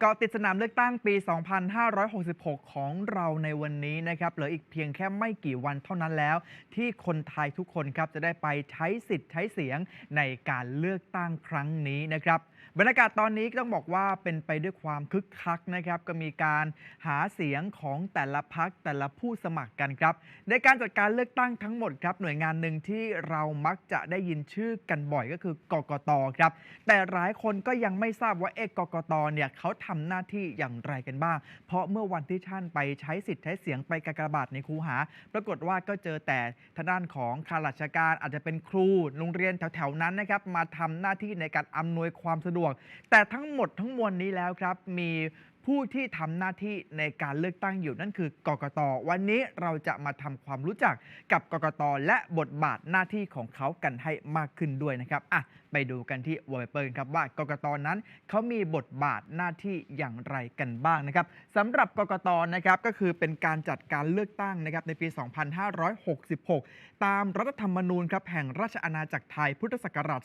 เกาะติดสนามเลือกตั้งปี 2566 ของเราในวันนี้นะครับ เหลืออีกเพียงแค่ไม่กี่วันเท่านั้นแล้ว ที่คนไทยทุกคนครับจะได้ไปใช้สิทธิ์ใช้เสียงในการเลือกตั้งครั้งนี้นะครับบรรยากาศตอนนี้ก็ต้องบอกว่าเป็นไปด้วยความคึกคักนะครับ ก็มีการหาเสียงของแต่ละพักแต่ละผู้สมัครกันครับ ในการจัดการเลือกตั้งทั้งหมดครับ หน่วยงานหนึ่งที่เรามักจะได้ยินชื่อกันบ่อยก็คือกกตครับ แต่หลายคนก็ยังไม่ทราบว่าเอกกกตเนี่ยเขาททำหน้าที่อย่างไรกันบ้าง เพราะเมื่อวันที่ท่านไปใช้สิทธิ์ใช้เสียงไปกากบาทในคูหา ปรากฏว่าก็เจอแต่ทางด้านของข้าราชการอาจจะเป็นครูโรงเรียนแถวๆนั้นนะครับมาทำหน้าที่ในการอำนวยความสะดวก แต่ทั้งหมดทั้งมวลนี้แล้วครับมีผู้ที่ทำหน้าที่ในการเลือกตั้งอยู่นั่นคือกกต วันนี้เราจะมาทำความรู้จักกับกกต และบทบาทหน้าที่ของเขากันให้มากขึ้นด้วยนะครับอะไปดูกันที่วอลเปอร์ครับว่ากกตนั้นเขามีบทบาทหน้าที่อย่างไรกันบ้างนะครับสำหรับกกตนะครับก็คือเป็นการจัดการเลือกตั้งนะครับในปี 2566 ตามรัฐธรรมนูญครับแห่งราชอาณาจักรไทยพุทธศักราช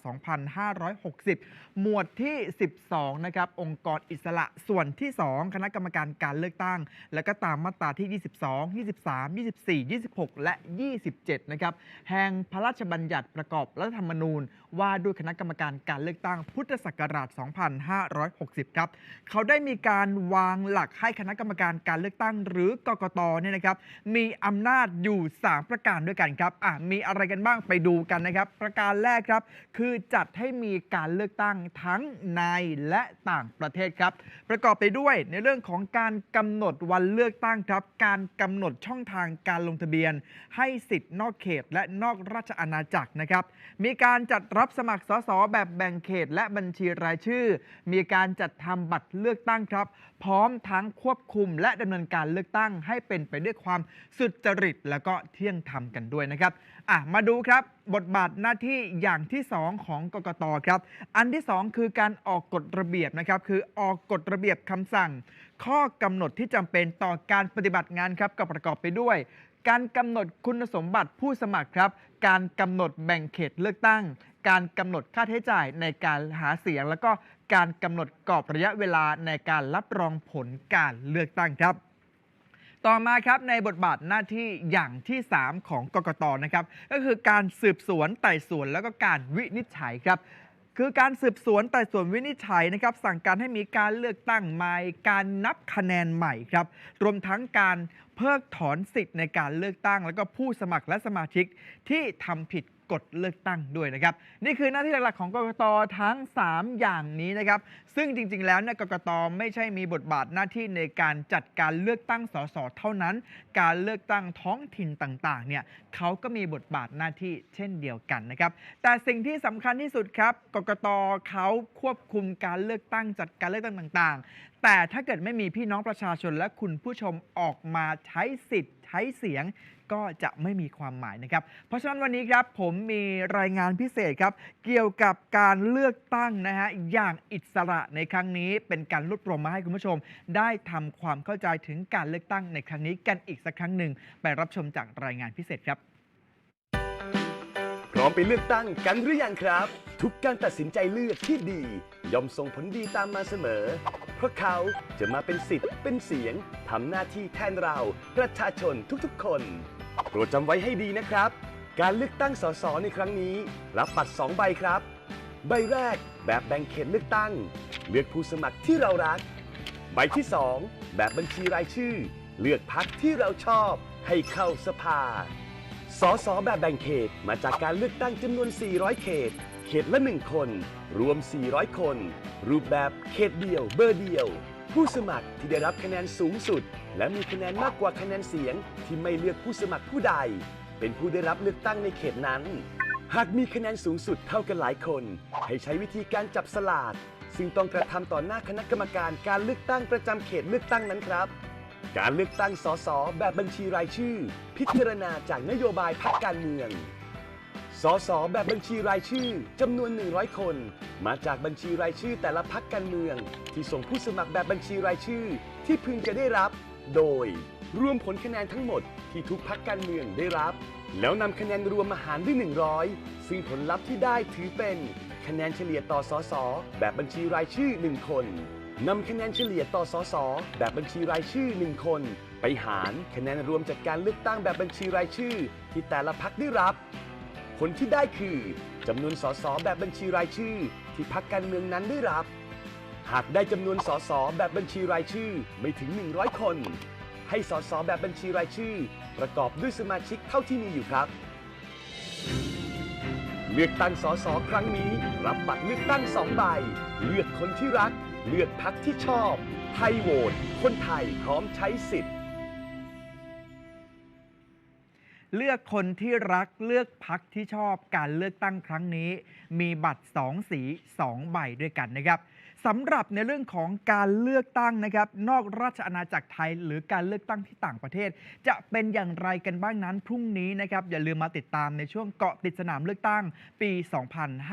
2560 หมวดที่ 12 นะครับองค์กรอิสระส่วนที่ 2 คณะกรรมการการเลือกตั้ง แล้วก็ตามมาตราที่ 22 23 24 26 และ 27 นะครับแห่งพระราชบัญญัติประกอบรัฐธรรมนูญว่าด้วยคณะกรรมการการเลือกตั้งพุทธศักราช 2560 ครับ เขาได้มีการวางหลักให้คณะกรรมการการเลือกตั้ง หรือกกตเนี่ยนะครับ มีอำนาจอยู่ 3 ประการด้วยกันครับอะมีอะไรกันบ้างไปดูกันนะครับ ประการแรกครับ คือจัดให้มีการเลือกตั้งทั้งในและต่างประเทศครับ ประกอบไปด้วยในเรื่องของการกำหนดวันเลือกตั้งครับ การกำหนดช่องทางการลงทะเบียน ให้สิทธิ์นอกเขตและนอกราชอาณาจักรนะครับ มีการจัดรับสมัครสสแบบแบ่งเขตและบัญชีรายชื่อ มีการจัดทำบัตรเลือกตั้งครับ พร้อมทั้งควบคุมและดำเนินการเลือกตั้ง ให้เป็นไปด้วยความสุจริต และก็เที่ยงธรรมกันด้วยนะครับอะมาดูครับบทบาทหน้าที่อย่างที่ 2 ของกกตครับ อันที่ 2 คือการออกกฎระเบียบนะครับคือออกกฎระเบียบคำสั่ง ข้อกำหนดที่จำเป็นต่อการปฏิบัติงานครับก็ประกอบไปด้วย การกำหนดคุณสมบัติผู้สมัครครับ การกำหนดแบ่งเขตเลือกตั้ง การกำหนดค่าใช้จ่ายในการหาเสียง แล้วก็การกำหนดกรอบระยะเวลาในการรับรองผลการเลือกตั้งครับต่อมาครับในบทบาทหน้าที่อย่างที่ 3 ของกกตนะครับ ก็คือการสืบสวนไต่สวนแล้วก็การวินิจฉัยครับ คือการสืบสวนไต่สวนวินิจฉัยนะครับสั่งการให้มีการเลือกตั้งใหม่ การนับคะแนนใหม่ครับ รวมทั้งการเพิกถอนสิทธิ์ในการเลือกตั้ง แล้วก็ผู้สมัครและสมาชิกที่ทำผิด กฎเลือกตั้งด้วยนะครับ นี่คือหน้าที่หลักๆของกกตทั้ง 3 อย่างนี้นะครับ ซึ่งจริง ๆ แล้วเนี่ยกกตไม่ใช่มีบทบาทหน้าที่ในการจัดการเลือกตั้งสสเท่านั้น การเลือกตั้งท้องถิ่นต่างๆเนี่ยเขาก็มีบทบาทหน้าที่เช่นเดียวกันนะครับ แต่สิ่งที่สำคัญที่สุดครับกกตเขาควบคุมการเลือกตั้งจัดการเลือกตั้งต่างๆ แต่ถ้าเกิดไม่มีพี่น้องประชาชนและคุณผู้ชมออกมาใช้สิทธิ์ใช้เสียงก็จะไม่มีความหมายนะครับ เพราะฉะนั้นวันนี้ครับผมมีรายงานพิเศษครับ เกี่ยวกับการเลือกตั้งนะฮะอย่างอิสระในครั้งนี้เป็นการรวบรวมมาให้คุณผู้ชม ได้ทำความเข้าใจถึงการเลือกตั้งในครั้งนี้กันอีกสักครั้งหนึ่งไปรับชมจากรายงานพิเศษครับ พร้อมไปเลือกตั้งกันหรือยังครับ ทุกการตัดสินใจเลือกที่ดีย่อมส่งผลดีตามมาเสมอ พราะเขาจะมาเป็นสิทธิ์เป็นเสียงทำหน้าที่แทนเราประชาชนทุกๆ คนโปรดจำไว้ให้ดีนะครับ การเลือกตั้งสสในครั้งนี้ รับบัตร2ใบครับ ใบแรกแบบแบ่งเขตเลือกตั้ง เลือกผู้สมัครที่เรารัก ใบที่ 2 แบบบัญชีรายชื่อ เลือกพักที่เราชอบให้เข้าสภาสสแบบแบ่งเขตมาจากการเลือกตั้งจำนวน 400 เขต เขตละ 1 คน รวม 400 คน รูปแบบเขตเดียวเบอร์เดียว ผู้สมัครที่ได้รับคะแนนสูงสุด และมีคะแนนมากกว่าคะแนนเสียง ที่ไม่เลือกผู้สมัครผู้ใด เป็นผู้ได้รับเลือกตั้งในเขตนั้น หากมีคะแนนสูงสุดเท่ากันหลายคน ให้ใช้วิธีการจับสลากซึ่งต้องกระทำต่อหน้าคณะกรรมการการเลือกตั้งประจำเขตเลือกตั้งนั้นครับ การเลือกตั้งสสแบบบัญชีรายชื่อ พิจารณาจากนโยบายพรรคการเมือง สสแบบบัญชีรายชื่อจำนวน 100 คน มาจากบัญชีรายชื่อแต่ละพรรคการเมือง ที่ส่งผู้สมัครแบบบัญชีรายชื่อ ที่พึงจะได้รับ โดย รวมผลคะแนนทั้งหมดที่ทุกพรรคการเมืองได้รับ แล้วนำคะแนนรวมมาหารด้วย 100 ซึ่งผลลัพธ์ที่ได้ถือเป็นคะแนนเฉลี่ยต่อสสแบบบัญชีรายชื่อ 1 คนนำคะแนนเฉลี่ยต่อสสแบบบัญชีรายชื่อ 1 คน ไปหารคะแนนรวมจากการเลือกตั้งแบบบัญชีรายชื่อ ที่แต่ละพักได้รับ ผลที่ได้คือจำนวนสสแบบบัญชีรายชื่อ ที่พักการเมืองนั้นได้รับ หากได้จำนวนสสแบบบัญชีรายชื่อไม่ถึง 100 คน ให้สสแบบบัญชีรายชื่อ ประกอบด้วยสมาชิกเท่าที่มีอยู่ครับ เลือกตั้งสสครั้งนี้ รับบัตรเลือกตั้งสองใบ เลือกคนที่รัก เลือกพักที่ชอบ ไทยโหวตคนไทยพร้อมใช้สิทธิ์ เลือกคนที่รักเลือกพักที่ชอบการเลือกตั้งครั้งนี้ มีบัตร 2 สี 2 ใบด้วยกันนะครับสำหรับในเรื่องของการเลือกตั้งนะครับ นอกราชอาณาจักรไทย หรือการเลือกตั้งที่ต่างประเทศ จะเป็นอย่างไรกันบ้างนั้นพรุ่งนี้นะครับอย่าลืมมาติดตามในช่วงเกาะติดสนามเลือกตั้งปี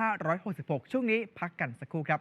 2566 ช่วงนี้พักกันสักครู่ครับ